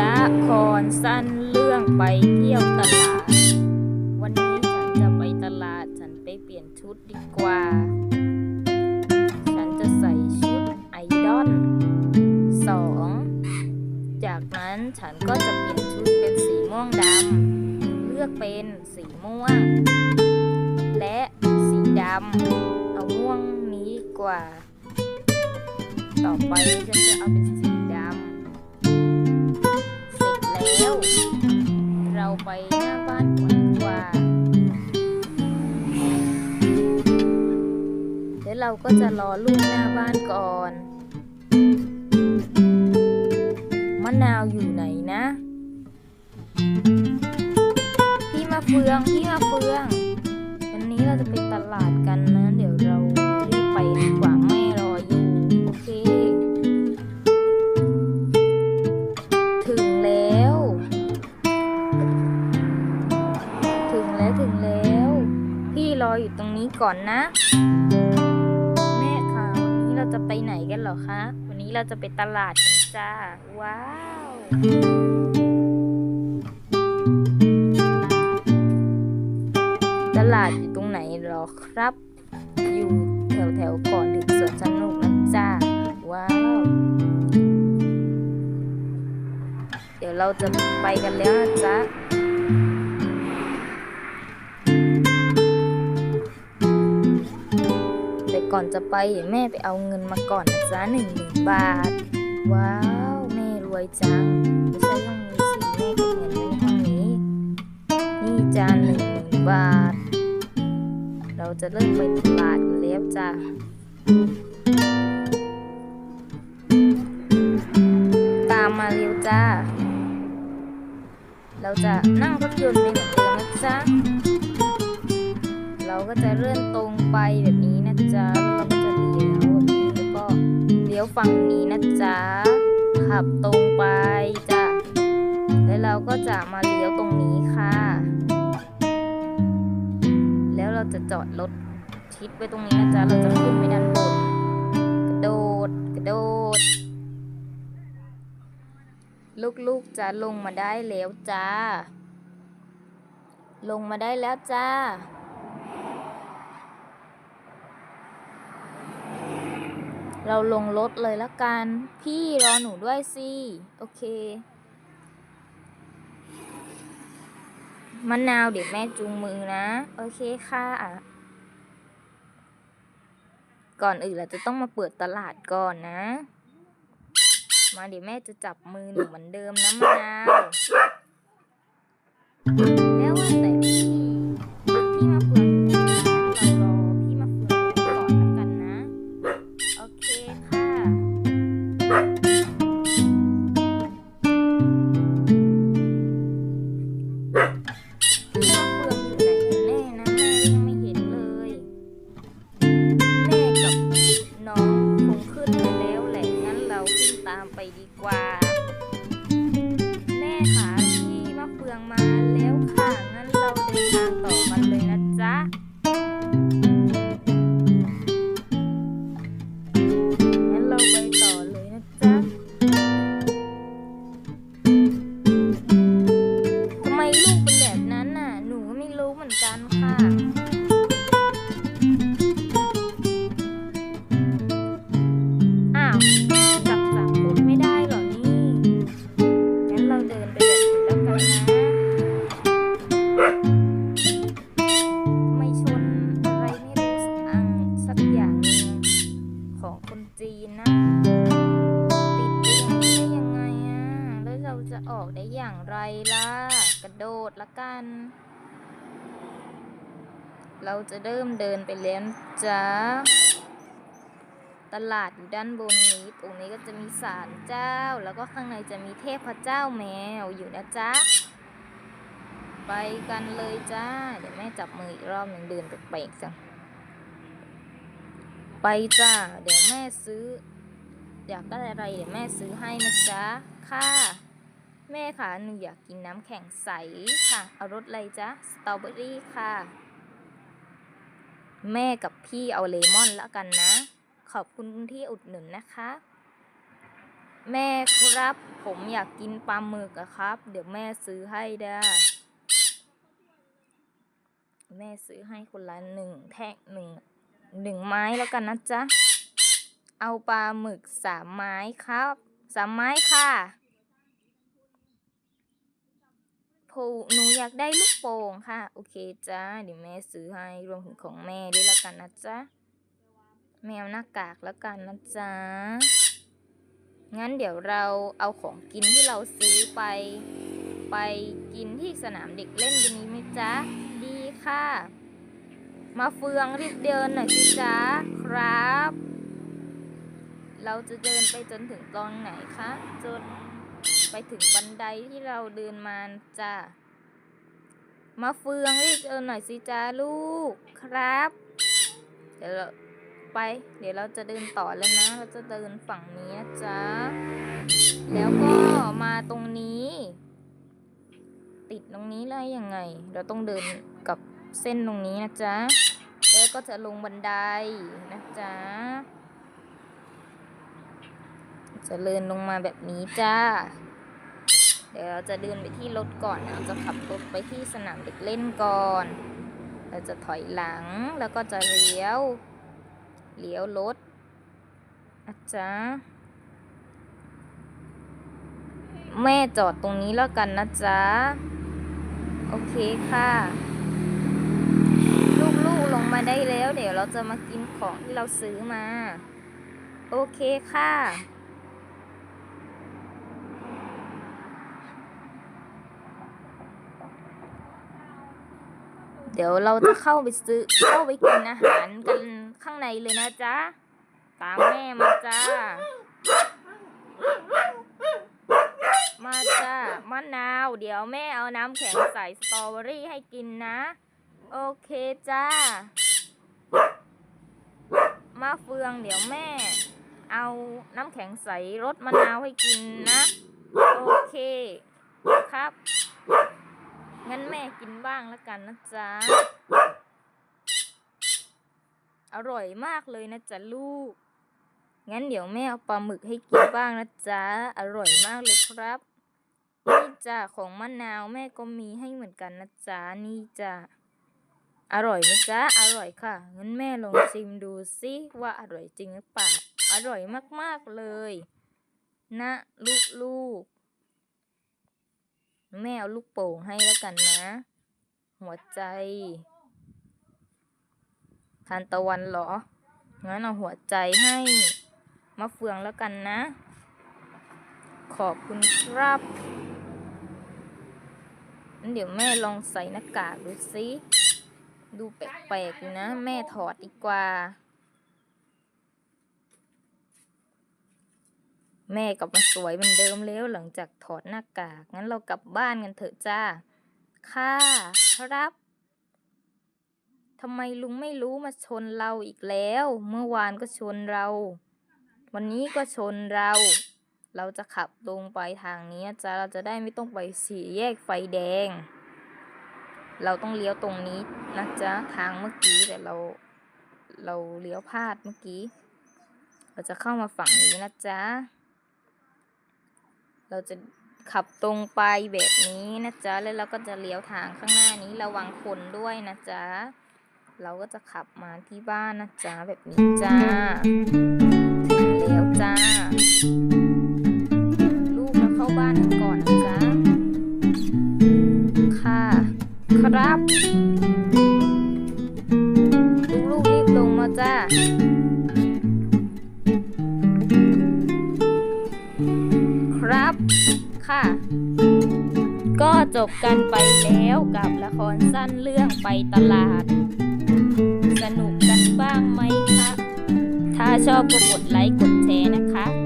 ละครสั้นเรื่องไปเที่ยวตลาด วันนี้ฉันจะไปตลาด ฉันไปเปลี่ยนชุดดีกว่า ฉันจะใส่ชุดไอดอลสองจากนั้นฉันก็จะเปลี่ยนชุดเป็นสีม่วงดำเลือกเป็นสีม่วง และสีดำเอาม่วงนี้ดีกว่า ต่อไปฉันจะเอาเป็นสี แล้ว เราไปหน้าบ้านก่อนดีกว่า เดี๋ยวเราก็จะรอลูกหน้าบ้านก่อน มะนาวอยู่ไหนนะ พี่มาเฟือง พี่มาเฟือง วันนี้เราจะไปตลาดกันนะ อนนะ แม่คะวันนี้เราจะไปไหนกันเหรอคะ วันนี้เราจะไปตลาดกันจ้า ว้าวตลาดอยู่ตรงไหนหรอครับ อยู่แถวแถวก่อนถึงสวนสนุกนะจ้า ว้าว เดี๋ยวเราจะไปกันแล้วนะจ๊ะ ก่อนจะไปแม่ไปเอาเงินมาก่อนนะจ๊ะหนึ่งหมื่นบาท ว้าว แม่รวยจังไม่ใช่ห้องนี้สิแม่เก็บเงินไว้ในห้องนี้ นี่จ้าหนึ่งหมื่นบาท เราจะเริ่มไปตลาดกันแล้วจ้ะตามมาเร็วจ้า เราจะนั่งรถยนต์ไปเหมือนเดิมนะจ๊ะ เราก็จะเลื่อนตรงไปแบบนี้ นะจ๊ะแล้วเราก็จะเลี้ยวแบบนี้แล้วก็เลี้ยวฝั่งนี้นะจ๊ะ ขับตรงไปจ้ะ แล้วเราก็จะมาเลี้ยวตรงนี้ค่ะ แล้วเราจะจอดรถชิดไว้ตรงนี้นะจ๊ะ เราจะขึ้นไปด้านบน กระโดด กระโดด ลูกๆจะลงมาได้แล้วจ้า ลงมาได้แล้วจ้า เราลงรถเลยละกัน พี่รอหนูด้วยสิ โอเค มะนาวเดี๋ยวแม่จูงมือนะ โอเคค่ะ ก่อนอื่นเราจะต้องมาเปิดตลาดก่อนนะ มาเดี๋ยวแม่จะจับมือหนูเหมือนเดิมนะมะนาวแล้ว ต่อกันเลยนะ นจีนนะติดอย่างนี้ได้ยังไงอะ แล้วเราจะออกได้อย่างไรล่ะ กระโดดละกัน เราจะเริ่มเดินไปแล้วจ้าตลาดอยู่ด้านบนนี้ตรงนี้ก็จะมีศาลเจ้า แล้วก็ข้างในจะมีเทพเจ้าแมวอยู่นะจ๊ะ ไปกันเลยจ้า เดี๋ยวแม่จับมืออีกรอบหนึ่งเดินแปลกๆจัง ไปจ้า เดี๋ยวแม่ซื้อ อยากได้อะไรเดี๋ยวแม่ซื้อให้นะจ๊ะ ค่ะ แม่ค่ะหนูอยากกินน้ำแข็งใสค่ะ เอารสอะไรจ๊ะ สตรอเบอรี่ค่ะ แม่กับพี่เอาเลมอนแล้วกันนะ ขอบคุณที่อุดหนุนนะคะ แม่ครับผมอยากกินปลาหมึกอะครับ เดี๋ยวแม่ซื้อให้เด้แม่ซื้อให้คนละหนึ่งแท่งหนึ่ง หนึ่งไม้แล้วกันนะจ๊ะ เอาปลาหมึกสามไม้ครับสามไม้ค่ะผูหนูอยากได้ลูกโป่งค่ะ โอเคจ้าเดี๋ยวแม่ซื้อให้รวมถึงของแม่ด้วยแล้วกันนะจ๊ะ แมวหน้ากากแล้วกันนะจ๊ะ งั้นเดี๋ยวเราเอาของกินที่เราซื้อไป ไปกินที่สนามเด็กเล่นกันนี้ไหมจ๊ะ ดีค่ะ มาเฟืองรีบเดินหน่อยสิจ๊ะครับ เราจะเดินไปจนถึงตรงไหนคะ จนไปถึงบันไดที่เราเดินมาจ้ะมาเฟืองรีบเดินหน่อยสิจ้าลูกครับ เดี๋ยวเราไป เดี๋ยวเราจะเดินต่อแล้วนะ เราจะเดินฝั่งนี้นะจ๊ะ แล้วก็มาตรงนี้ ติดตรงนี้เลยยังไง เราต้องเดินกับ เส้นตรงนี้นะจ๊ะ แล้วก็จะลงบันไดนะจ๊ะ จะเดินลงมาแบบนี้จ้า เดี๋ยวเราจะเดินไปที่รถก่อน เราจะขับรถไปที่สนามเด็กเล่นก่อน เราจะถอยหลังแล้วก็จะเลี้ยว เลี้ยวรถนะจ๊ะแม่จอดตรงนี้แล้วกันนะจ๊ะ โอเคค่ะ ได้แล้ว เดี๋ยวเราจะมากินของที่เราซื้อมา โอเคค่ะ เดี๋ยวเราจะเข้าไปซื้อเข้าไปกินอาหารกันข้างในเลยนะจ๊ะ ตามแม่มาจ้า มาจ้ามะนาว เดี๋ยวแม่เอาน้ำแข็งใส่สตรอเบอรี่ให้กินนะ โอเคจ้า มาเฟือง เดี๋ยวแม่ เอาน้ำแข็งใสรสมะนาวให้กินนะ โอเคครับ งั้นแม่กินบ้างแล้วกันนะจ๊ะ อร่อยมากเลยนะจ๊ะลูก งั้นเดี๋ยวแม่เอาปลาหมึกให้กินบ้างนะจ๊ะ อร่อยมากเลยครับ นี่จ้ะของมะนาวแม่ก็มีให้เหมือนกันนะจ๊ะ นี่จ้ะ อร่อยไหมจ๊ะ อร่อยค่ะ งั้นแม่ลองชิมดูสิว่าอร่อยจริงหรือเปล่า อร่อยมากๆเลย นะลูกๆ แม่เอาลูกโป่งให้แล้วกันนะ หัวใจ ทานตะวันเหรอ งั้นเอาหัวใจให้มะเฟืองแล้วกันนะ ขอบคุณครับอันเดี๋ยวแม่ลองใส่หน้ากากดูสิ ดูแปลกๆอยู่นะ แม่ถอดดีกว่า แม่กลับมาสวยเหมือนเดิมแล้วหลังจากถอดหน้ากาก งั้นเรากลับบ้านกันเถอะจ้า ค่ะครับทำไมลุงไม่รู้มาชนเราอีกแล้ว เมื่อวานก็ชนเรา วันนี้ก็ชนเรา เราจะขับตรงไปทางนี้จ้าเราจะได้ไม่ต้องไปสี่แยกไฟแดง เราต้องเลี้ยวตรงนี้นะจ๊ะทางเมื่อกี้แต่เราเราเลี้ยวพลาดเมื่อกี้ เราจะเข้ามาฝั่งนี้นะจ๊ะ เราจะขับตรงไปแบบนี้นะจ๊ะ แล้วเราก็จะเลี้ยวทางข้างหน้านี้ระวังคนด้วยนะจ๊ะ เราก็จะขับมาที่บ้านนะจ๊ะแบบนี้จ้าถึงแล้วจ้า ครับลูกรีบลงมาจ้าครับค่ะ ก็จบกันไปแล้วกับละครสั้นเรื่องไปตลาด สนุกกันบ้างไหมคะ ถ้าชอบก็กดไลค์กดแชร์นะคะ